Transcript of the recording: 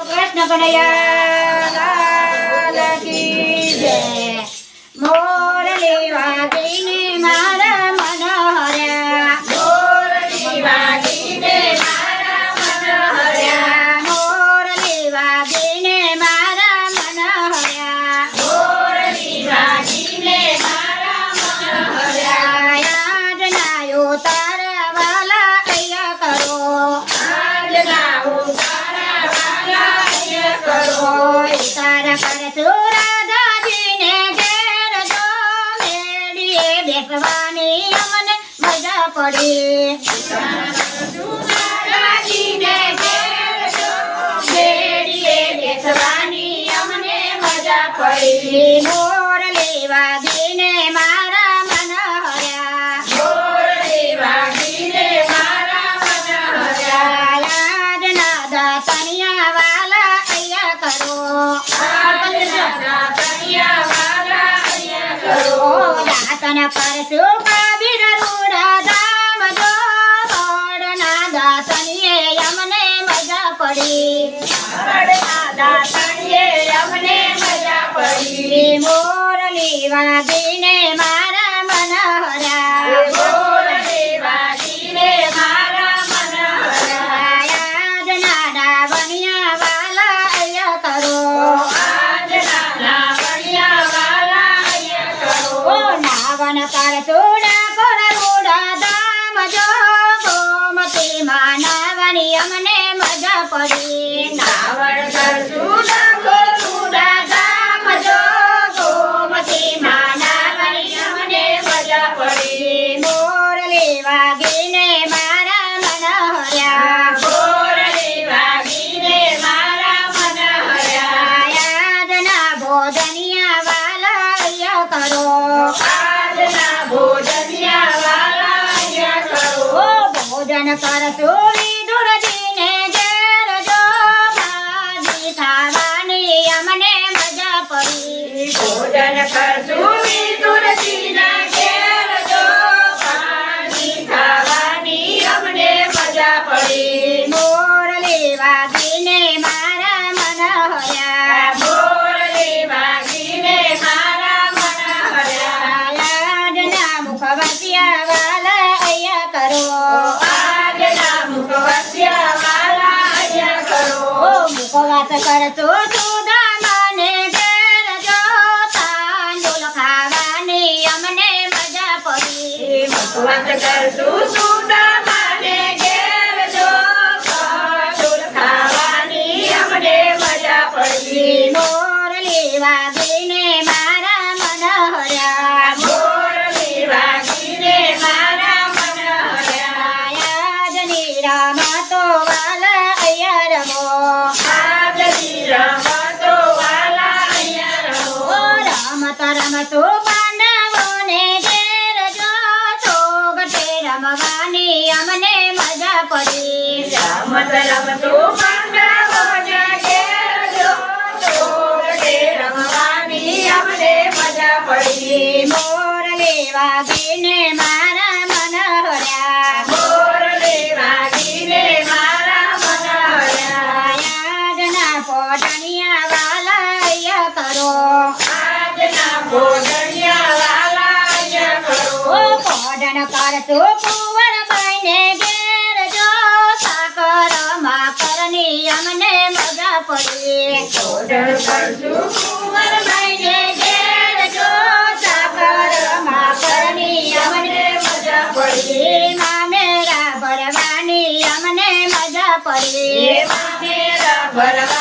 કૃષ્ણ કનૈયા રાધાજીને ઘેર જો મેળીએ બેસવાની અમને મજા પડી. રાધાજીને ઘેર જો મેળીએ બેસવાની અમને મજા પડી. અમને મજા પડી. મોરલી વાદીને મારા મન હરા મોરલી વાગીને મારા મન વાલા અહીંયા કરો. આજના ડાવણિયા વાલા અહીંયા કરો. ઓ નાવન પર સોડા કોર રૂડા દામ જો. ગોમતી માનવની અમને મજા પડી. નાવણ જો અમને મજા પડી. ભોજન કરશું કરશો સુદામાને ઘેર ખાવાની અમને મજા પડી. સુદામાને ઘેર ખાવાની અમને મજા પડી. રમતો પાંડવોને ઘેર સોગટે રમવાની અમને મજા પડી. રમત રમતો પાંડવોને ઘેર સોગટે રમવાની અમને મજા પડી. મોરલી વાગીને મારા પોડન કરશો કુંવર બાઈને ઘેર જો. સાકર માકરની અમને મજા પડી. કુંવર